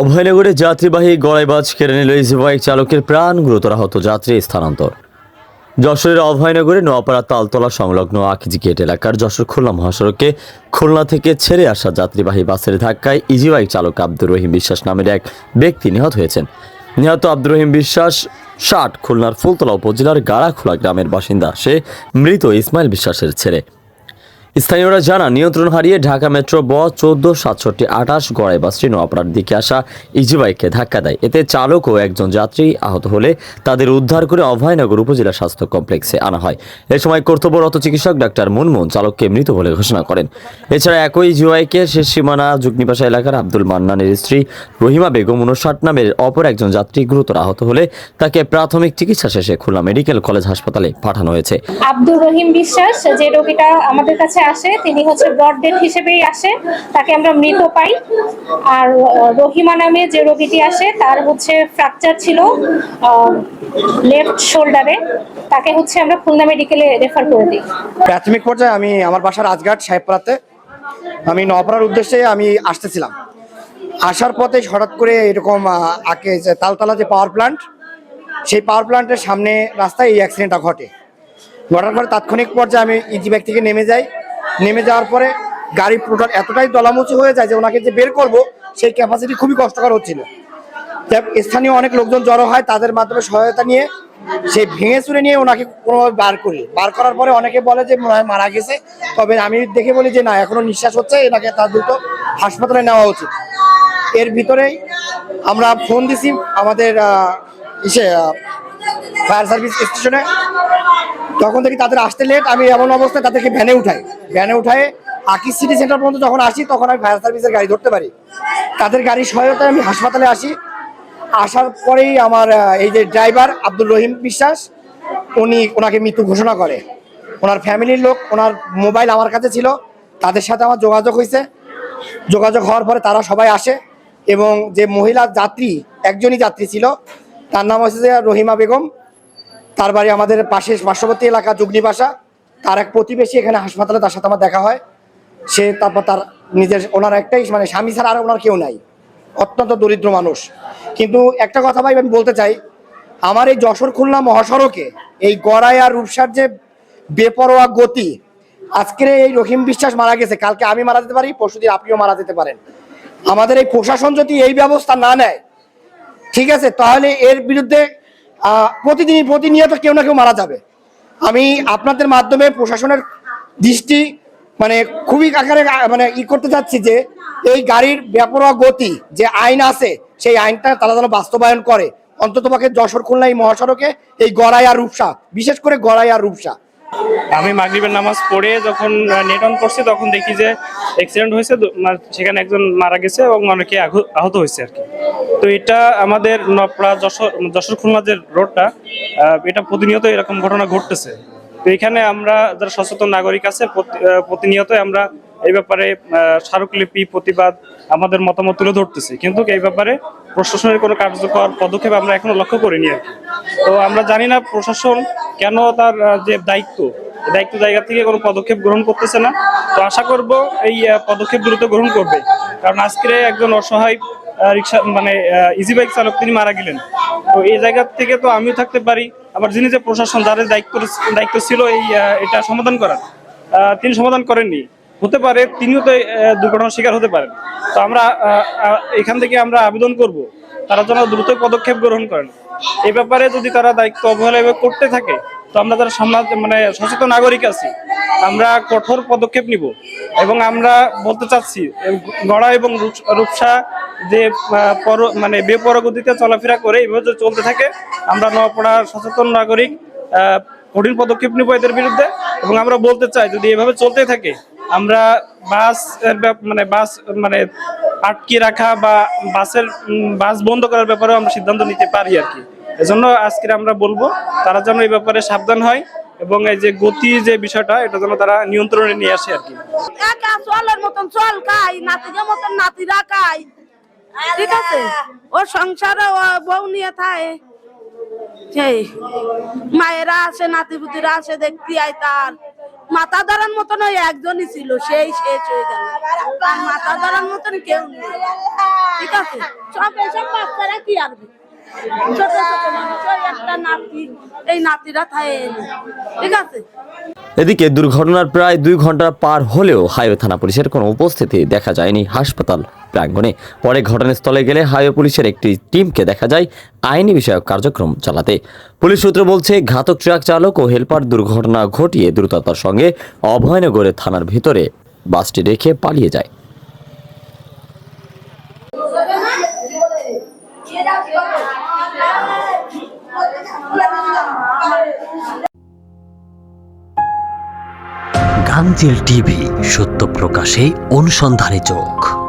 অভয়নগরে যাত্রীবাহী গড়াইবাজ কেড়ে নিল ইজি বাইক চালকের প্রাণ, গুরুতর আহত যাত্রী স্থানান্তর। যশোরের অভয়নগরে নোয়াপাড়া তালতলা সংলগ্ন আকিজি গেট এলাকার যশোর খুলনা মহাসড়কে খুলনা থেকে ছেড়ে আসা যাত্রীবাহী বাসের ধাক্কায় ইজি বাইক চালক আব্দুর রহিম বিশ্বাস নামের এক ব্যক্তি নিহত হয়েছেন। নিহত আব্দুর রহিম বিশ্বাস ষাট, খুলনার ফুলতলা উপজেলার গাড়াখোলা গ্রামের বাসিন্দা। সে মৃত ইসমাইল বিশ্বাসের ছেলে। স্থানীয়রা জানা নিয়ন্ত্রণ হারিয়ে ঢাকা মেট্রো ব চোদ্দ, সাতষট্টি আঠাশ গড়াই বাসটি নোয়াপাড়ার দিকে আসা ইজি বাইককে ধাক্কা দেয়। এতে চালক ও একজন যাত্রী আহত হলে তাদের উদ্ধার করে অভয়নগর উপজেলা স্বাস্থ্য কমপ্লেক্সে আনা হয়। এ সময় কর্তব্যরত চিকিৎসক ডাক্তার মুনমুন চালককে মৃত বলে ঘোষণা করেন। এছাড়া একই বাইকে শেষ সীমানা যুগনিপাশা এলাকার আব্দুল মান্নানের স্ত্রী রহিমা বেগম উনষাট নামের অপর একজন যাত্রী গুরুতর আহত হলে তাকে প্রাথমিক চিকিৎসা শেষে খুলনা মেডিকেল কলেজ হাসপাতালে পাঠানো হয়েছে। আব্দুর রহিম বিশ্বাস, যে রোগীটা আমাদের কাছে আসে, তিনি হচ্ছে ব্রড ডেথ হিসেবেই আসে, তাকে আমরা মৃত পাই। আর রহিমা নামে যে রোগীটি আসে, তার হচ্ছে ফ্র্যাকচার ছিল লেফট শোল্ডারে তাকে হচ্ছে আমরা খুলনা মেডিকেলে রেফার করে দিই। প্রাথমিক পর্যায়ে আমি আমার বাসার রাজঘাট সাহেবপাড়াতে আমি নপাড়ার উদ্দেশ্যে আমি আসতেছিলাম। আসার পথে হঠাৎ করে এরকম আগে যে তালতলা যে পাওয়ার প্ল্যান্ট সেই পাওয়ার প্ল্যান্টের সামনে রাস্তায় এই অ্যাক্সিডেন্টটা ঘটে। ঘটার পরে তাৎক্ষণিক পর্যায়ে আমি ইজি ব্যাগ থেকে নেমে যাই নেমে যাওয়ার পরে গাড়ি টোটাল এতটাই দলামুচি হয়ে যায় যে ওনাকে যে বের করব, সেই ক্যাপাসিটি খুবই কষ্টকর হচ্ছিল। স্থানীয় অনেক লোকজন জড়ো হয়, তাদের মাধ্যমে সহায়তা নিয়ে, সেই ভেঙে চুরে নিয়ে ওনাকে কোনোভাবে বার করি। বার করার পরে অনেকে বলে যে মারা গেছে। তবে আমি দেখে বলি যে, না, এখনও নিঃশ্বাস হচ্ছে, এনাকে তার দ্রুত হাসপাতালে নেওয়া উচিত। এর ভিতরেই আমরা ফোন দিছি আমাদের ইসে ফায়ার সার্ভিস স্টেশনে তখন থেকে তাদের আসতে লেট আমি এমন অবস্থায় তাদেরকে ভ্যানে উঠাই। ভ্যানে উঠায় আকিস সিটি সেন্টার পর্যন্ত যখন আসি, তখন আমি ফায়ার সার্ভিসের গাড়ি ধরতে পারি। তাদের গাড়ির সহায়তায় আমি হাসপাতালে আসি। আসার পরেই আমার এই যে ড্রাইভার আব্দুল রহিম বিশ্বাস, উনি ওনাকে মৃত্যু ঘোষণা করে। ওনার ফ্যামিলির লোক, ওনার মোবাইল আমার কাছে ছিল। তাদের সাথে আমার যোগাযোগ হয়েছে। যোগাযোগ হওয়ার পরে তারা সবাই আসে এবং যে মহিলা যাত্রী, একজনই যাত্রী ছিল, তার নাম হচ্ছে রহিমা বেগম। তার বাড়ি আমাদের পাশে পার্শ্ববর্তী এলাকা যুগনিবাসা তার এক প্রতিবেশী এখানে হাসপাতালে তার সাথে আমার দেখা হয়। সে তারপর তার নিজের ওনার একটাই মানে স্বামী ছাড়া আর ওনার কেউ নাই। অত্যন্ত দরিদ্র মানুষ। কিন্তু একটা কথা ভাই, আমি বলতে চাই, আমার এই যশোর খুলনা মহাসড়কে এই গড়াই আর রূপসার যে বেপরোয়া গতি, আজকের এই রহিম বিশ্বাস মারা গেছে। কালকে আমি মারা যেতে পারি পরশুদিন আপনিও মারা যেতে পারেন। আমাদের এই প্রশাসন যদি এই ব্যবস্থা না নেয়, ঠিক আছে, তাহলে এর বিরুদ্ধে আহ, প্রতিদিন প্রতিনিয়ত কেউ না কেউ মারা যাবে। আমি আপনাদের মাধ্যমে প্রশাসনের দৃষ্টি মানে খুবই আকারে মানে ই করতে চাচ্ছি যে এই গাড়ির ব্যাপরোয়া গতি যে আইন আছে সেই আইনটা তারা যেন বাস্তবায়ন করে। অন্তত পক্ষে যশোর খুলনা এই মহাসড়কে এই গড়াই আর রূপসা বিশেষ করে গড়াই আর রূপসা। আমি মাগরিবের নামাজ পড়ে যখন নেট অন করছি তখন দেখি যে অ্যাক্সিডেন্ট হয়েছে সেখানে একজন মারা গেছে এবং অনেকে আহত হয়েছে আর কি। তো এটা আমাদের নপড়া যশোর যশোর খুলনা যে রোডটা এটা প্রতিনিয়ত এরকম ঘটনা ঘটতেছে। তো এখানে আমরা যারা সচেতন নাগরিক আছে প্রতি- আহ, প্রতিনিয়তই আমরা এই ব্যাপারে স্মারকলিপি প্রতিবাদ আমাদের মতামত তুলে ধরতেছি। কিন্তু এই ব্যাপারে প্রশাসনের কোনো কার্যকর পদক্ষেপ আমরা এখনও লক্ষ্য করিনি আর তো আমরা জানি না প্রশাসন কেন তার যে দায়িত্ব? দায়িত্ব জায়গা থেকে কোনো পদক্ষেপ গ্রহণ করতেছে না। তো আশা করব এই পদক্ষেপ দ্রুত গ্রহণ করবে। কারণ আজকে একজন অসহায় রিক্সা মানে ইজি বাইক চালক তিনি মারা গেলেন। তো এই জায়গা থেকে তো আমিও থাকতে পারি। আবার যিনি যে প্রশাসন যাদের দায়িত্ব দায়িত্ব ছিল এই এটা সমাধান করার তিনি সমাধান করেননি। হতে পারে তিনিও তো দুর্ঘটনার শিকার হতে পারেন। তো আমরা এখান থেকে আমরা আবেদন করব। তারা যেন দ্রুত পদক্ষেপ গ্রহণ করেন। এই ব্যাপারে যদি তারা দায়িত্ব অবহেলা করতে থাকে, তো আমরা যারা সমাজ মানে সচেতন নাগরিক আছি, আমরা কঠোর পদক্ষেপ নিব। এবং আমরা বলতে চাচ্ছি গড়া এবং রূপ- রূপসা যে পর মানে বেপরগতিতে চলাফেরা করে এভাবে চলতে থাকে, আমরা নপড়ার সচেতন নাগরিক কঠিন পদক্ষেপ নিব এদের বিরুদ্ধে। এবং আমরা বলতে চাই, যদি এভাবে চলতে থাকে আমরা বাস মানে বাস মানে আটকে রাখা বা বাসের বাস বন্ধ করার ব্যাপারেও আমরা সিদ্ধান্ত নিতে পারি আর কি। এজন্য আজকে আমরা বলব, তারা যেন এই ব্যাপারে সাবধান হয় এবং এই যে গতি যে বিষয়টা, এটা যেন তারা নিয়ন্ত্রণে নিয়ে আসে আর কি। চলের মতন চল খাই, নাতিদের মতন নাতিরা খাই। ঠিক আছে? ও সংসারে ও বউ নিয়ে থাকে। মায়েরা আসে নাতি পুতিরা আসে, দেখতে আয় তার। মাথা ধরার মতন ওই একজনই ছিল, সেই শেষ হয়ে গেল। আর মাথা ধরার মতন কেউ নেই। ঠিক আছে? সব এসব বাচ্চারা কি আসবে এদিকে দুর্ঘটনার প্রায় দুই ঘণ্টা পার হলেও হাইওয়ে থানা পুলিশের কোনো উপস্থিতি দেখা যায়নি হাসপাতাল প্রাঙ্গণে। পরে ঘটনাস্থলে গেলে হাইওয়ে পুলিশের একটি টিমকে দেখা যায় আইনি বিষয়ক কার্যক্রম চালাতে। পুলিশ সূত্র বলছে, ঘাতক ট্রাক চালক ও হেলপার দুর্ঘটনা ঘটিয়ে দ্রুততার সঙ্গে অভয়নগরে থানার ভিতরে বাসটি রেখে পালিয়ে যায়। গাংচিল টিভি সত্য প্রকাশে অনুসন্ধানী চোখ।